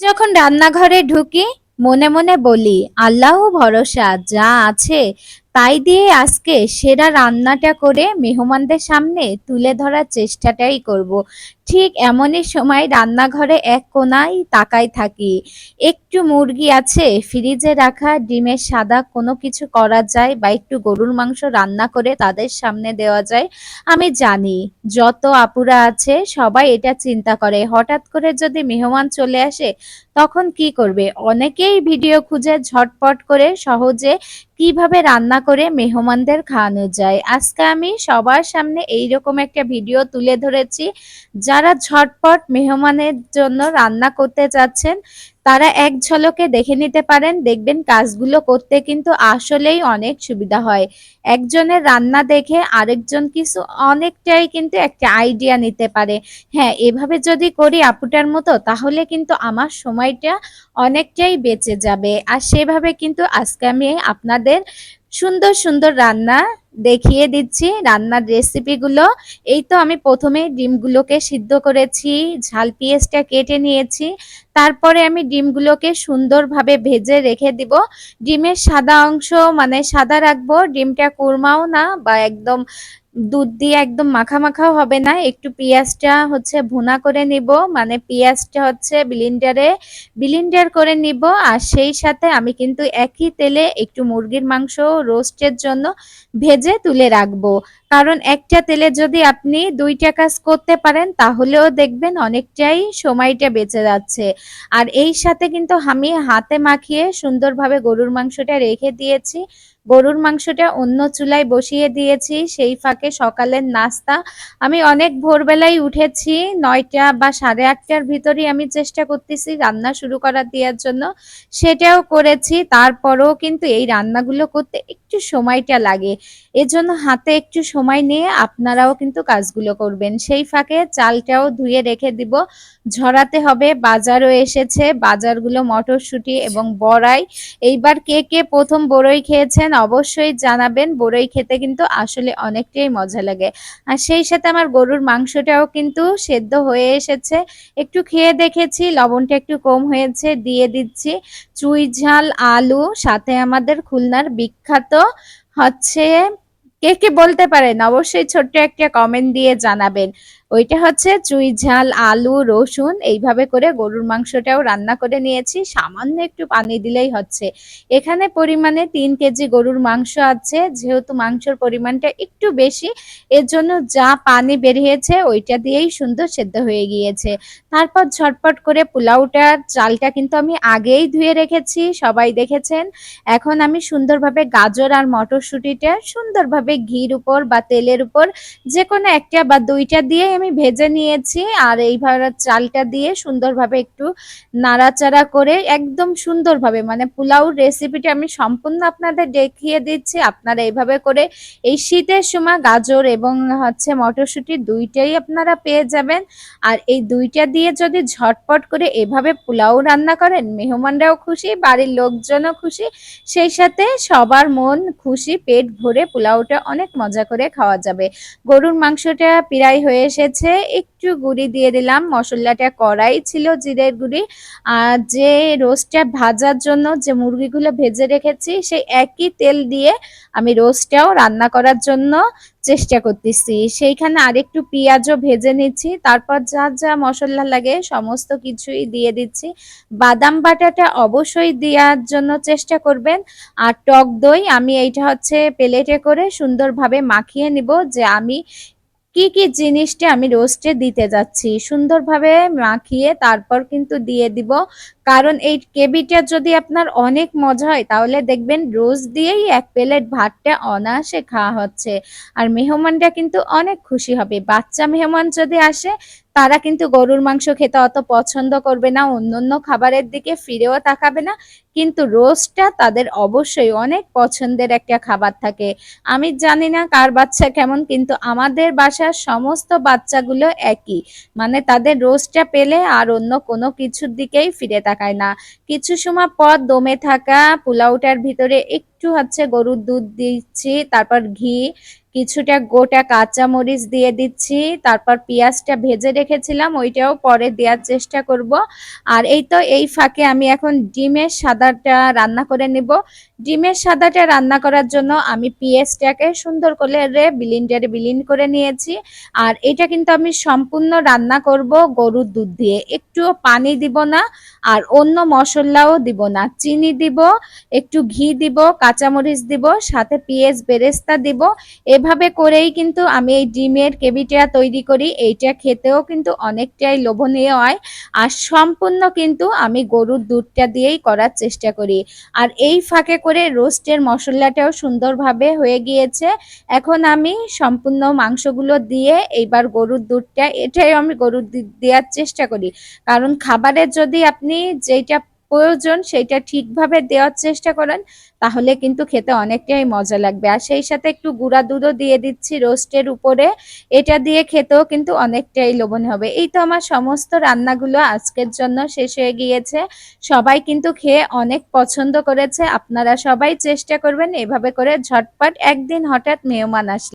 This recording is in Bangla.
যখন রান্নাঘরে ঢুকি মনে মনে বলি আল্লাহ ভরসা যা আছে তাই দিয়ে আজকে সেরা রান্নাটা করে মেহমানদের সামনে তুলে ধরার চেষ্টাটাই করব। ঠিক এমনই সময় রান্নাঘরে এক কোনায় তাকাই থাকি। একটু মুরগি আছে, ফ্রিজে রাখা ডিমের সাদা কোনো কিছু করা যায় বা একটু গরুর মাংস রান্না করে তাদের সামনে দেওয়া যায়, আমি জানি। যত আপুরা আছে, সবাই এটা চিন্তা করে। হঠাৎ করে যদি মেহমান চলে আসে, তখন কি করবে? অনেকেই ভিডিও খুঁজে ঝটপট করে সহজে কীভাবে রান্না করে মেহমানদের খাওয়ানো যায়। আজকে আমি সবার সামনে এইরকম একটা ভিডিও তুলে ধরেছি। যারা ঝটপট মেহমানের জন্য রান্না করতে চাচ্ছেন তারা এক ঝলকে দেখে নিতে পারেন, দেখবেন কাজগুলো করতে কিন্তু আসলেই অনেক সুবিধা হয়। একজনের রান্না দেখে আরেকজন কিছু অনেকটাই কিন্তু একটা আইডিয়া নিতে পারে। হ্যাঁ এভাবে যদি করি আপুটার মতো, তাহলে কিন্তু আমার সময়টা অনেকটাই বেঁচে যাবে। আর সেভাবে কিন্তু আজকে আমি আপনাদের সুন্দর সুন্দর রান্না দেখিয়ে দিচ্ছি রান্নার রেসিপিগুলো এই তো আমি প্রথমে ডিমগুলোকে সিদ্ধ করেছি, ঝাল পেঁয়াজটা কেটে নিয়েছি। তারপরে আমি ডিমগুলোকে সুন্দরভাবে ভেজে রেখে দিব। ডিমের সাদা অংশ মানে সাদা রাখব, ডিমটা কুরমাও না বা একদম দুধ দিয়ে একদম মাখা মাখাও হবে না। একটু পেঁয়াজটা হচ্ছে ভুনা করে নিব মানে পেঁয়াজটা হচ্ছে বিলিন্ডারে বিলিন্ডার করে নিব। আর সেই সাথে আমি কিন্তু একই তেলে একটু মুরগির মাংস রোস্টের জন্য ভেজে তুলে রাখব। কারণ একটা তেলে যদি আপনি দুইটা কাজ করতে পারেন, তাহলেও দেখবেন অনেকটাই সময়টা বেঁচে যাচ্ছে। আর এই সাথে কিন্তু আমি হাতে মাখিয়ে সুন্দরভাবে গরুর মাংসটা রেখে দিয়েছি। গরুর মাংসটা অন্য চুলায় বসিয়ে দিয়েছি, সেই ফাঁকে সকালের নাস্তা। আমি অনেক ভোরবেলায় উঠেছি, নয়টা বা সাড়ে আটটার ভিতরেই আমি চেষ্টা করতেছি রান্না শুরু করার দেওয়ার জন্য। সেটাও করেছি, তারপরেও কিন্তু এই রান্নাগুলো করতে একটু সময়টা লাগে। এজন্য হাতে একটু সময় নিয়ে আপনারাও কিন্তু কাজগুলো করবেন। সেই ফাঁকে চালটাও ধুয়ে রেখে দিব। ঝরাতে হবে, বাজারও এসেছে, বাজারগুলো মটরশুঁটি এবং বড়াই। এইবার কে কে প্রথম বড়ই খেয়েছেন অবশ্যই জানাবেন। বড়ই খেতে কিন্তু আসলে অনেকটাই মজা লাগে। আর সেই সাথে আমার গরুর মাংসটাও কিন্তু সেদ্ধ হয়ে এসেছে। একটু খেয়ে দেখেছি, লবণটা একটু কম হয়েছে, দিয়ে দিচ্ছি। চুই ঝাল, আলু, সাথে আমাদের খুলনার বিখ্যাত হচ্ছে কে কে বলতে পারেন? অবশ্যই ছোট্ট একটা কমেন্ট দিয়ে জানাবেন। ওইটা হচ্ছে চুই ঝাল, আলু, রসুন, এইভাবে করে গরুর মাংসটাও রান্না করে নিয়েছি। সামান্য একটু পানি দিলেই হচ্ছে। এখানে পরিমাণে তিন কেজি গরুর মাংস আছে। যেহেতু মাংসর পরিমাণটা একটু বেশি এর জন্য যা পানি বেরিয়েছে ওইটা দিয়েই সুন্দর সেদ্ধ হয়ে গিয়েছে। তারপর ঝটপট করে পোলাওটার চালটা কিন্তু আমি আগেই ধুয়ে রেখেছি, সবাই দেখেছেন। এখন আমি সুন্দরভাবে গাজর আর মটরশুঁটিটা সুন্দরভাবে ঘির উপর বা তেলের উপর যে কোনো একটা বা দুইটা দিয়ে আমি ভেজে নিয়েছি আর এইভাবে চালটা দিয়ে সুন্দরভাবে একটু নাড়াচাড়া করে একদম সুন্দরভাবে মানে পোলাওর রেসিপিটা আমি সম্পূর্ণ আপনাদের দেখিয়ে দিচ্ছি। আপনারা এইভাবে করে এই শীতের সময় গাজর এবং হচ্ছে মটরশুঁটি দুইটাই আপনারা পেয়ে যাবেন। আর এই দুইটা দিয়ে যদি ঝটপট করে এভাবে পোলাও রান্না করেন, মেহমানরাও খুশি, বাড়ির লোকজনও খুশি। সেই সাথে সবার মন খুশি, পেট ভরে পোলাওটা অনেক মজা করে খাওয়া যাবে। গরুর মাংসটা প্রায় হয়ে এসে হয়েছে একটু গুঁড়ি দিয়ে দিলাম, মশলাটা কড়াই ছিল জিরের গুঁড়ি, আর যে রোস্টটা ভাজার জন্য যে মুরগিগুলো ভেজে রেখেছি, সেই একই তেল দিয়ে আমি রোস্টটাও রান্না করার জন্য চেষ্টা করতেছি। সেইখানে আরেকটু পেঁয়াজও ভেজে নিচ্ছি, তারপর যা যা মশলা লাগে সমস্ত কিছুই দিয়ে দিচ্ছি। বাদাম বাটাটা অবশ্যই দেওয়ার জন্য চেষ্টা করবেন, আর টক দই আমি এইটা হচ্ছে প্লেটে করে সুন্দরভাবে মাখিয়ে নিব যে আমি কি কি জিনিসটা আমি রোস্টে দিতে যাচ্ছি? সুন্দরভাবে মাখিয়ে তারপর কিন্তু দিয়ে দিব। কারণ এই কেবিটা যদি আপনার অনেক মজা হয়, তাহলে দেখবেন রোজ দিয়েই এক প্লেট ভাতটা অনায়াসে খাওয়া হচ্ছে। আর মেহমানটা কিন্তু অনেক খুশি হবে। বাচ্চা মেহমান যদি আসে তারা কিন্তু গরুর মাংস খেতে অত পছন্দ করবে না অন্য অন্য খাবারের দিকে ফিরেও তাকাবে না। কিন্তু রোস্টটা তাদের অবশ্যই অনেক পছন্দের একটা খাবার থাকে। আমি জানি না কার বাচ্চা কেমন, কিন্তু আমাদের বাসার সমস্ত বাচ্চাগুলো একই। মানে তাদের রোস্টটা পেলে আর অন্য কোনো কিছুর দিকেই ফিরে তাকায় না। কিছু সময় পর দমে থাকা পোলাওটার ভিতরে একটু একটু হচ্ছে গরুর দুধ দিচ্ছি, তারপর ঘি, কিছুটা গোটা কাঁচা মরিচ দিয়ে দিচ্ছি, তারপর পেঁয়াজটা ভেজে রেখেছিলাম, ওইটাও পরে দেওয়ার চেষ্টা করব। আর এই তো এই ফাঁকে আমি এখন ডিমের সাদাটা রান্না করে নেব। ডিমের সাদাটা রান্না করার জন্য আমি পেঁয়াজটাকে সুন্দর করে বিলিন্ডারে বিলিন করে নিয়েছি। আর এটা কিন্তু আমি সম্পূর্ণ রান্না করব গরুর দুধ দিয়ে। একটুও পানি দিব না, আর অন্য মশলাও দিব না। চিনি দিব, একটু ঘি দিব কাঁচামরিচ দিব, সাথে পেঁয়াজ, বেরেস্তা দিব। এভাবে করেই কিন্তু আমি এই ডিমের কেবিটা তৈরি করি। এইটা খেতেও কিন্তু অনেকটাই লোভনীয় হয়। আর সম্পূর্ণ কিন্তু আমি গরুর দুধটা দিয়েই করার চেষ্টা করি। আর এই ফাঁকে করে রোস্টের মশলাটাও সুন্দরভাবে হয়ে গিয়েছে। এখন আমি সম্পূর্ণ মাংসগুলো দিয়ে এইবার গরুর দুধটা, এটাই আমি গরুর দেওয়ার চেষ্টা করি। কারণ খাবারের যদি আপনি যেটা প্রয়োজন সেটা ঠিকভাবে দেওয়ার চেষ্টা করেন, তাহলে কিন্তু খেতে অনেকটাই মজা লাগবে। আর সেই সাথে একটু গুঁড়া দুধও দিয়ে দিচ্ছি রোস্টের উপরে। এটা দিয়ে খেতেও কিন্তু অনেকটাই লোভনীয় হবে। এই তো আমার সমস্ত রান্নাগুলো আজকের জন্য শেষ হয়ে গিয়েছে। সবাই কিন্তু খেয়ে অনেক পছন্দ করেছে। আপনারা সবাই চেষ্টা করবেন এভাবে করে ঝটপট একদিন হঠাৎ মেহমান আসলে।